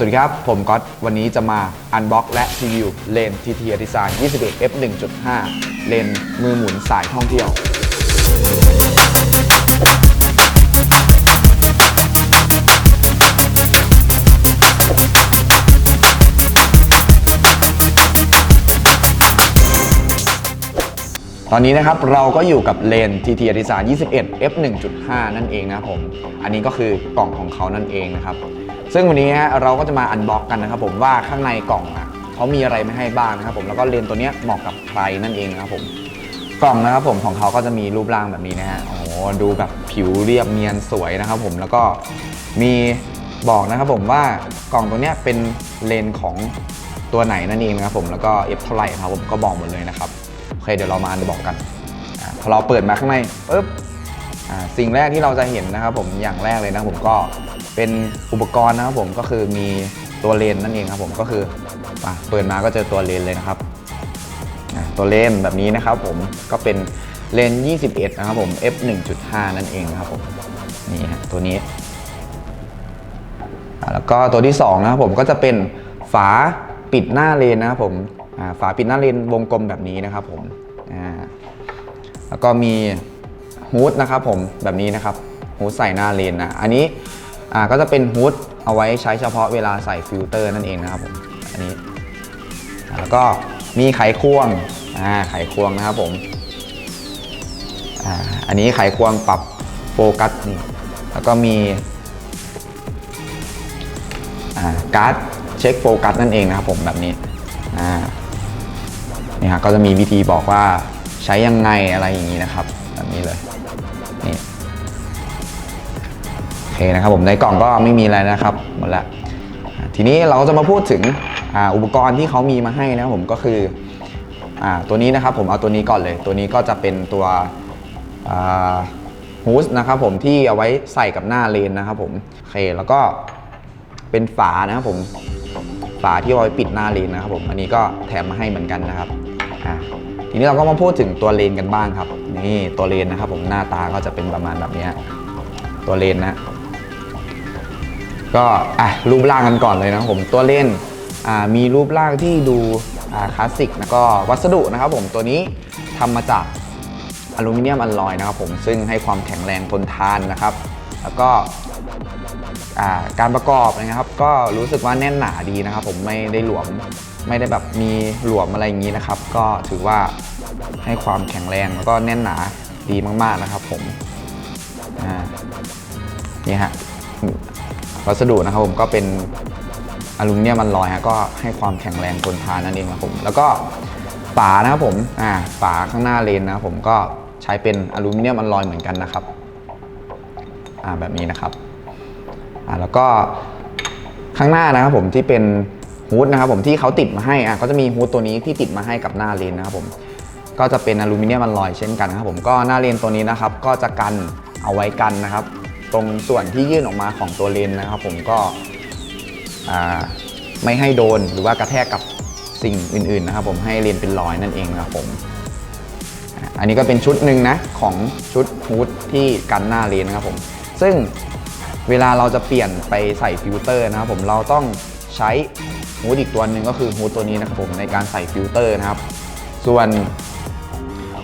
สวัสดีครับ ผมก๊อตวันนี้จะมาอันบ็อกและรีวิวเลน TT a d e s i g n 21 f 1.5 เลนมือหมุนสายท่องเที่ยว ตอนนี้นะครับเราก็อยู่กับเลน TT a d e s i g n 21 f 1.5 นั่นเองนะครับผม อันนี้ก็คือกล่องของเขานั่นเองนะครับ ซึ่งวันนี้ฮะเราก็จะมาอันบ็อกกันนะครับผมว่าข้างในกล่องอะเขามีอะไรไม่ให้บ้างนะครับผมแล้วก็เลนตัวเนี้ยเหมาะกับใครนั่นเองนะครับผมกล่องนะครับผมของเขาก็จะมีรูปร่างแบบนี้นะฮะโอ้โหดูแบบผิวเรียบเนียนสวยนะครับผมแล้วก็มีบอกนะครับผมว่ากล่องตัวเนี้ยเป็นเลนของตัวไหนนั่นเองนะครับผมแล้วก็ F เท่าไหร่ครับผมก็บอกหมดเลยนะครับโอเคเดี๋ยวเรามาอันบอกกันอาพอเราเปิดมาข้างในปุ๊บอ่า สิ่งแรกที่เราจะเห็นนะครับผมอย่างแรกเลยนะผมก็เป็นอุปกรณ์นะครับผมก็คือมีตัวเลนนั่นเองครับผมก็คือเปิดมาก็เจอตัวเลนเลยนะครับตัวเลนแบบนี้นะครับผมก็เป็นเลน 21 นะครับผม f 1.5 นั่นเองนะครับผมนี่ฮะตัวนี้ แล้วก็ตัวที่ 2 นะครับผมก็จะเป็นฝาปิดหน้าเลนนะครับผมฝาปิดหน้าเลนวงกลมแบบนี้นะครับผมแล้วก็มี ฮูดนะครับผมแบบนี้นะครับฮูดใส่หน้าเลนนะอันนี้ก็จะเป็นฮูดเอาไว้ใช้เฉพาะเวลาใส่ฟิลเตอร์นั่นเองนะครับผมอันนี้ แล้วก็มีไขควงอ่าไขควงนะครับผมอ่าอันนี้ไขควงปรับโฟกัสนี่แล้วก็มีอ่าการ์ดเช็คโฟกัสนั่นเองนะครับผมแบบนี้อ่านี่ฮะก็จะมีวิธีบอกว่าใช้ยังไงอะไรอย่างนี้นะครับแบบนี้เลย นี่โอเคนะครับผมในกล่องก็ไม่มีอะไรนะครับหมดละทีนี้เราจะมาพูดถึงอ,อุปกรณ์ที่เขามีมาให้นะครับผมก็คืออตัวนี้นะครับผมเอาตัวนี้ก่อนเลย ตัวนี้ก็จะเป็นตัวฮูสนะครับผมที่เอาไว้ใส่กับหน้าเลนนะครับผมโอเคแล้วก็เป็นฝานะครับผมฝาที่เอาไว้ปิดหน้าเลนนะครับผมอันนี้ก็แถมมาให้เหมือนกันนะครับอ่า ทีนี้เราก็มาพูดถึงตัวเลนกันบ้างครับ นี่ตัวเลนนะครับ ผมหน้าตาก็จะเป็นประมาณแบบนี้ตัวเลนนะ ก็อะรูปร่างกันก่อนเลยนะผมตัวเลนมีรูปร่างที่ดูคลาสสิกแล้วก็วัสดุนะครับ ผมตัวนี้ทำมาจากอลูมิเนียมอลลอยนะครับผมซึ่งให้ความแข็งแรงทนทานนะครับ แล้วก็ การประกอบนะครับก็รู้สึกว่าแน่นหนาดีนะครับ ผมไม่ได้หลวมไม่ได้แบบมีหลวมอะไรอย่างนี้นะครับ ก็ถือว่าให้ความแข็งแรงแล้วก็แน่นหนาดีมาก ๆนะครับ ผมนี่ฮะวัสดุนะครับผมก็เป็นอลูมิเนียมมันลอยฮะก็ให้ความแข็งแรงทนทานนั่นเองครับผม แล้วก็ฝานะครับผมอ่าฝาข้างหน้าเลนนะครับผมก็ใช้เป็นอลูมิเนียมมันลอยเหมือนกันนะครับอ่าแบบนี้นะครับ อ่าแล้วก็ข้างหน้านะครับผมที่เป็นฮูดนะครับผมที่เขาติดมาให้อะก็จะมีฮูดตัวนี้ที่ติดมาให้กับหน้าเลนนะครับผมก็จะเป็นอลูมิเนียมมันลอยเช่นกันครับผมก็หน้าเลนตัวนี้นะครับก็จะกันเอาไว้กันนะครับ ตรงส่วนที่ยื่นออกมาของตัวเลนนะครับผมก็อ่าไม่ให้โดนหรือว่ากระแทกกับสิ่งอื่นๆนะครับผมให้เลนเป็นรอยนั่นเองนะครับผมอันนี้ก็เป็นชุดหนึ่งนะของชุดฮูดที่กันหน้าเลนนะครับผมซึ่ง เวลาเราจะเปลี่ยนไปใส่ฟิลเตอร์นะครับผมเราต้องใช้ฮูดอีกตัวหนึ่งก็คือฮูดตัวนี้นะครับผมในการใส่ฟิลเตอร์นะครับ ส่วน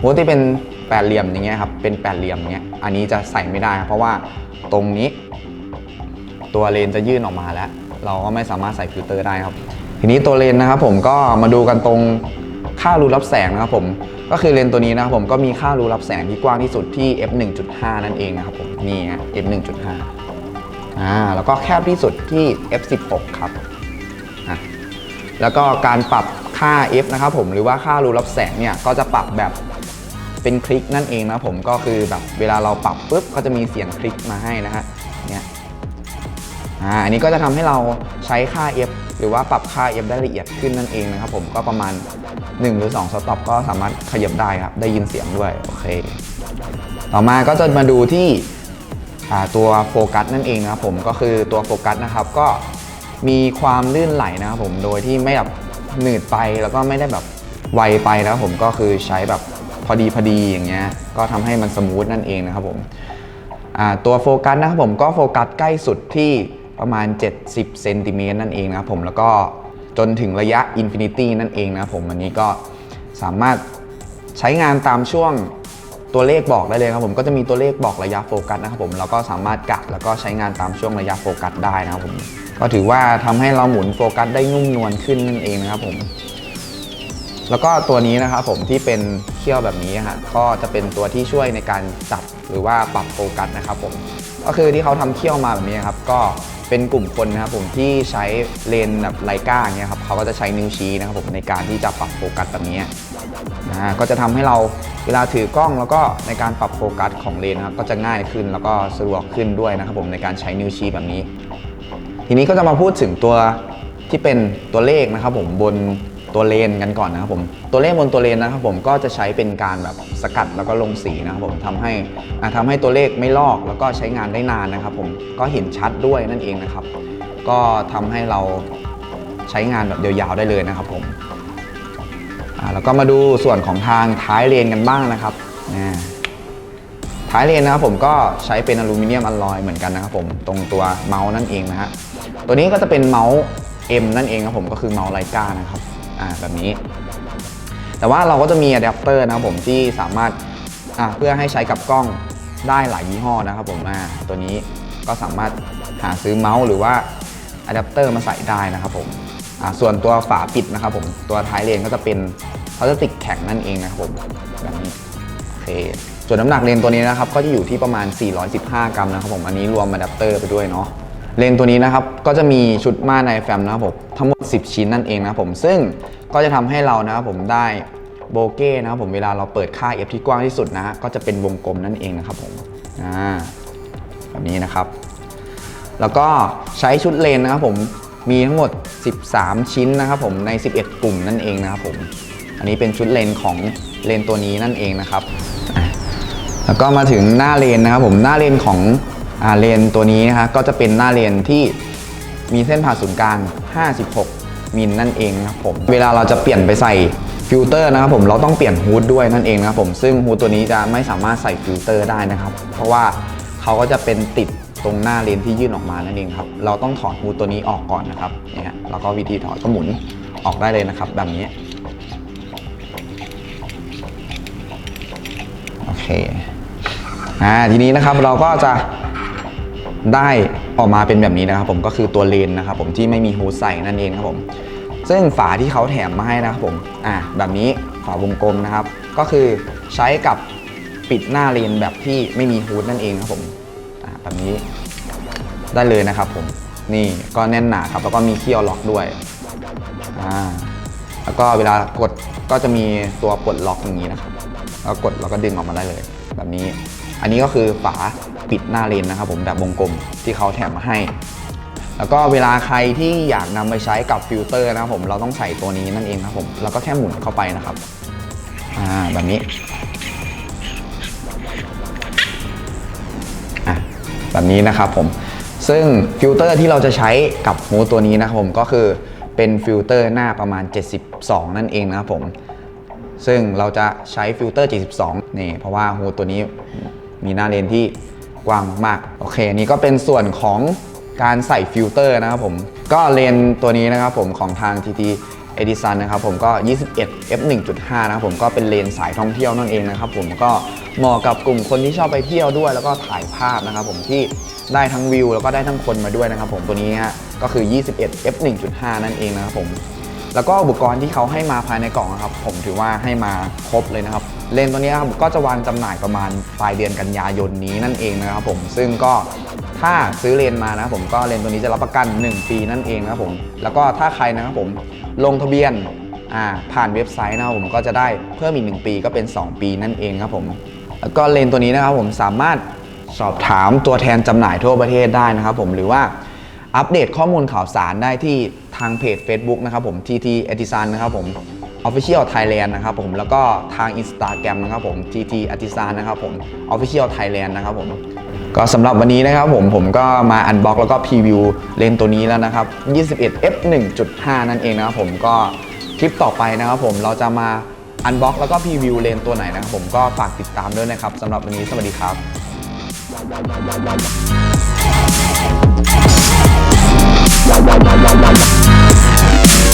ฮูดที่เป็นแปดเหลี่ยมอย่างเงี้ยครับเป็นแปดเหลี่ยมเงี้ยอันนี้จะใส่ไม่ได้ครับเพราะว่าตรงนี้ ตัวเลนจะยื่นออกมาแล้ว เราก็ไม่สามารถใส่ฟิลเตอร์ได้ครับ ทีนี้ตัวเลนนะครับผมก็มาดูกันตรงค่ารูรับแสงนะครับผมก็คือเลนตัวนี้นะครับผมก็มีค่ารูรับแสงที่กว้างที่สุดที่ f 1.5 นั่นเองนะครับผมนี่ฮะ f 1.5 อ่าแล้วก็แคบที่สุดที่ f 16 ครับอะแล้วก็การปรับค่า f นะครับผมหรือว่าค่ารูรับแสงเนี่ยก็จะปรับแบบเป็นคลิกนั่นเองนะผมก็คือแบบเวลาเราปรับปุ๊บก็จะมีเสียงคลิกมาให้นะฮะเนี่ยอ่าอันนี้ก็จะทำให้เราใช้ค่า f หรือว่าปรับค่า f ได้ละเอียดขึ้นนั่นเองนะครับผมก็ประมาณ 1 หรือ 2 สต็อปก็สามารถขยับได้ครับ ได้ยินเสียงด้วย โอเค ต่อมาก็จะมาดูที่ ตัวโฟกัสนั่นเองนะครับผมก็คือตัวโฟกัสนะครับก็มีความลื่นไหลนะครับผมโดยที่ไม่แบบหนืดไปแล้วก็ไม่ได้แบบไวไปนะครับผมก็คือใช้แบบพอดีพอดีอย่างเงี้ยก็ทำให้มันสมูทนั่นเองนะครับผมตัวโฟกัสนะครับผมก็โฟกัสใกล้สุดที่ประมาณ 70เซนติเมตรนั่นเองนะครับผมแล้วก็จนถึงระยะอินฟินิตี้นั่นเองนะครับผมอันนี้ก็สามารถใช้งานตามช่วง ตัวเลขบอกได้เลยครับผมก็จะมีตัวเลขบอกระยะโฟกัสนะครับผมแล้วก็สามารถกะแล้วก็ใช้งานตามช่วงระยะโฟกัสได้นะครับผมก็ถือว่าทำให้เราหมุนโฟกัสได้นุ่มนวลขึ้นนั่นเองนะครับผมแล้วก็ตัวนี้นะครับผมที่เป็นเขี้ยวแบบนี้ฮะก็จะเป็นตัวที่ช่วยในการจับหรือว่าปรับโฟกัสนะครับผมก็คือที่เขาทำเขี้ยวมาแบบนี้ครับก็ เป็นกลุ่มคนนะครับผมที่ใช้เลนส์แบบไลกาเงี้ยครับเขาก็จะใช้นิ้วชี้นะครับผมในการที่จะปรับโฟกัสแบบนี้นะก็จะทำให้เราเวลาถือกล้องแล้วก็ในการปรับโฟกัสของเลนส์นะครับก็จะง่ายขึ้นแล้วก็สะดวกขึ้นด้วยนะครับผมในการใช้นิ้วชี้แบบนี้ ทีนี้ก็จะมาพูดถึงตัวที่เป็นตัวเลขนะครับผมบน ตัวเลนกันก่อนนะครับผมตัวเลขบนตัวเลนนะครับผมก็จะใช้เป็นการแบบสกัดแล้วก็ลงสีนะครับผมทำให้อ่าทำให้ตัวเลขไม่ลอกแล้วก็ใช้งานได้นานนะครับผมก็เห็นชัดด้วยนั่นเองนะครับ ก็ทำให้เราใช้งานแบบยาวๆได้เลยนะครับผมแล้วก็มาดูส่วนของทางท้ายเลนกันบ้างนะครับนะท้ายเลนนะครับผมก็ใช้เป็นอลูมิเนียมอลลอยเหมือนกันนะครับผมตรงตัวเมาส์นั่นเองนะฮะตัวนี้ก็จะเป็นเมาส์ M นั่นเองครับผมก็คือเมาส์ไลกานะครับ อ่าแบบนี้ แต่ว่าเราก็จะมีอะแดปเตอร์นะครับผมที่สามารถอ่าเพื่อให้ใช้กับกล้องได้หลายยี่ห้อนะครับผมอ่าตัวนี้ก็สามารถหาซื้อเมาส์หรือว่าอะแดปเตอร์มาใส่ได้นะครับผมอ่าส่วนตัวฝาปิดนะครับผมตัวท้ายเลนก็จะเป็นพลาสติกแข็งนั่นเองนะครับผมแบบนี้โอเคส่วนน้ำหนักเลนตัวนี้นะครับก็จะอยู่ที่ประมาณ 415 กรัมนะครับผมอันนี้รวมอะแดปเตอร์ไปด้วยเนาะ เลนตัวนี้นะครับก็จะมีชุดม่านในแฟมนะครับผมทั้งหมด 10 ชิ้นนั่นเองนะครับผมซึ่งก็จะทำให้เรานะครับผมได้โบเก้นะครับผมเวลาเราเปิดค่า f ที่กว้างที่สุดนะฮะก็จะเป็นวงกลมนั่นเองนะครับผมอ่าแบบนี้นะครับ แล้วก็ใช้ชุดเลนนะครับผมมีทั้งหมด 13 ชิ้นนะครับผมใน 11 กลุ่มนั่นเองนะครับผมอันนี้เป็นชุดเลนของเลนตัวนี้นั่นเองนะครับ แล้วก็มาถึงหน้าเลนนะครับผมหน้าเลนของ เลนตัวนี้นะฮะก็จะเป็นหน้าเลนที่มีเส้นผ่าศูนย์กลาง 56 มิลนั่นเองนะครับผม เวลาเราจะเปลี่ยนไปใส่ฟิลเตอร์นะครับผมเราต้องเปลี่ยนฮูดด้วยนั่นเองนะครับผมซึ่งฮูดตัวนี้จะไม่สามารถใส่ฟิลเตอร์ได้นะครับ เพราะว่าเขาก็จะเป็นติดตรงหน้าเลนที่ยื่นออกมานั่นเองครับ เราต้องถอดฮูดตัวนี้ออกก่อนนะครับนี่ยแล้วก็วิธีถอดก็หมุนออกได้เลยนะครับ แบบนี้โอเคอ่าทีนี้นะครับเราก็จะ ได้ออกมาเป็นแบบนี้นะครับผมก็คือตัวเลนนะครับผมที่ไม่มีฮูใส่นั่นเองครับผม ซึ่งฝาที่เขาแถมมาให้นะครับผมอ่าแบบนี้ฝาวงกลมนะครับ ก็คือใช้กับปิดหน้าเลนแบบที่ไม่มีฮูดนั่นเองครับผมอ่าแบบนี้ได้เลยนะครับผมนี่ก็แน่นหนาครับแล้วก็มีเขี้ยวล็อกด้วยอ่าแล้วก็เวลากดก็จะมีตัวปลดล็อกอย่างนี้นะครับแล้วกดแล้วก็ดึงออกมาได้เลย แบบนี้ อันนี้ก็คือฝาปิดหน้าเลนนะครับผมแบบวงกลมที่เขาแถมมาให้ แล้วก็เวลาใครที่อยากนำไปใช้กับฟิลเตอร์นะครับผมเราต้องใส่ตัวนี้นั่นเองครับผมแล้วก็แค่หมุนเข้าไปนะครับอ่าแบบนี้อะแบบนี้นะครับผมซึ่งฟิลเตอร์ที่เราจะใช้กับฮูตัวนี้นะครับผมก็คือเป็นฟิลเตอร์หน้าประมาณ 72 นั่นเองนะครับผม ซึ่งเราจะใช้ฟิลเตอร์72นี่เพราะว่าฮูดตัวนี้มีหน้าเลนที่กว้างมากโอเค นี่ก็เป็นส่วนของการใส่ฟิลเตอร์นะครับผม ก็เลนตัวนี้นะครับผมของทาง TT Edison นะครับผมก็ 21 f 1.5 นะครับผมก็เป็นเลนสายท่องเที่ยวนั่นเองนะครับผมก็เหมาะกับกลุ่มคนที่ชอบไปเที่ยวด้วย แล้วก็ถ่ายภาพนะครับผมที่ได้ทั้งวิวแล้วก็ได้ทั้งคนมาด้วยนะครับผมตัวนี้ฮะก็คือ 21 f 1.5 นั่นเองนะครับผม แล้วก็อุปกรณ์ที่เขาให้มาภายในกล่องนะครับผมถือว่าให้มาครบเลยนะครับเลนส์ตัวนี้ครับก็จะวางจำหน่ายประมาณปลายเดือนกันยายนนี้นั่นเองนะครับผมซึ่งก็ถ้าซื้อเลนมานะผมก็เลนตัวนี้จะรับประกัน 1 ปีนั่นเองนะครับผมแล้วก็ถ้าใครนะครับผมลงทะเบียนผ่านเว็บไซต์นะครับผมก็จะได้เพิ่มอีก 1 ปีก็เป็น 2 ปีนั่นเองครับผมแล้วก็เลนตัวนี้นะครับผมสามารถสอบถามตัวแทนจำหน่ายทั่วประเทศได้นะครับผมหรือว่า อัปเดตข้อมูลข่าวสารได้ที่ทางเพจ Facebook นะครับผม TT e t i s a n นะครับผม Official Thailand นะครับผมแล้วก็ทาง Instagram นะครับผม TT e t i s a n นะครับผม Official Thailand นะครับผมก็สำหรับวันนี้นะครับผมผมก็มาอันบ็อกแล้วก็พรีวิวเลนตัวนี้แล้วนะครับ 21 f 1.5 นั่นเองนะครับผมก็คลิปต่อไปนะครับผมเราจะมาอันบ็อกแล้วก็พรีวิวเลนตัวไหนนะครับผมก็ฝากติดตามด้วยนะครับสำหรับวันนี้สวัสดีครับ la la la la la